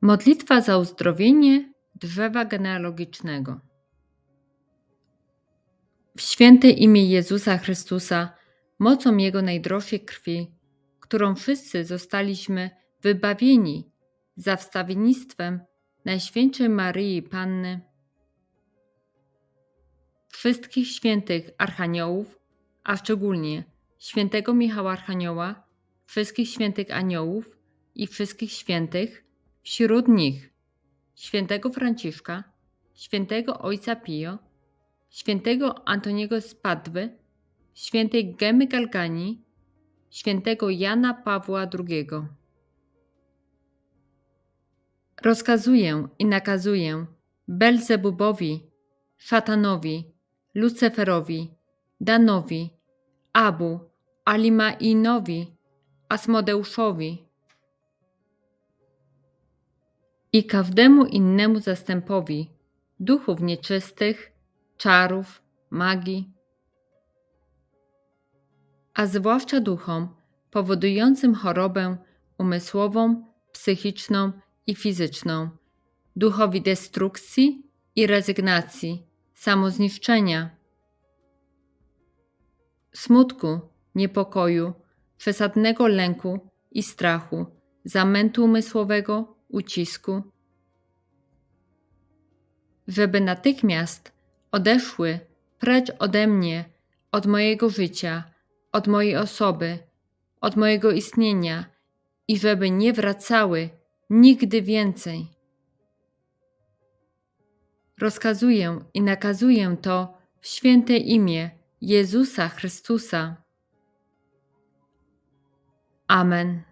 Modlitwa za uzdrowienie drzewa genealogicznego. W święte imię Jezusa Chrystusa, mocą Jego najdroższej krwi, którą wszyscy zostaliśmy wybawieni za wstawiennictwem Najświętszej Maryi Panny, wszystkich świętych archaniołów, a szczególnie świętego Michała Archanioła, wszystkich świętych aniołów i wszystkich świętych, wśród nich świętego Franciszka, świętego Ojca Pio, świętego Antoniego z Padwy, świętej Gemy Galgani, świętego Jana Pawła II. Rozkazuję i nakazuję Belzebubowi, szatanowi, Lucyferowi, Danowi, Abu, Alimainowi, Asmodeuszowi i każdemu innemu zastępowi duchów nieczystych, czarów, magii, a zwłaszcza duchom powodującym chorobę umysłową, psychiczną i fizyczną, duchowi destrukcji i rezygnacji, samozniszczenia, smutku, niepokoju, przesadnego lęku i strachu, zamętu umysłowego, ucisku, żeby natychmiast odeszły precz ode mnie, od mojego życia, od mojej osoby, od mojego istnienia i żeby nie wracały nigdy więcej. Rozkazuję i nakazuję to w święte imię Jezusa Chrystusa. Amen.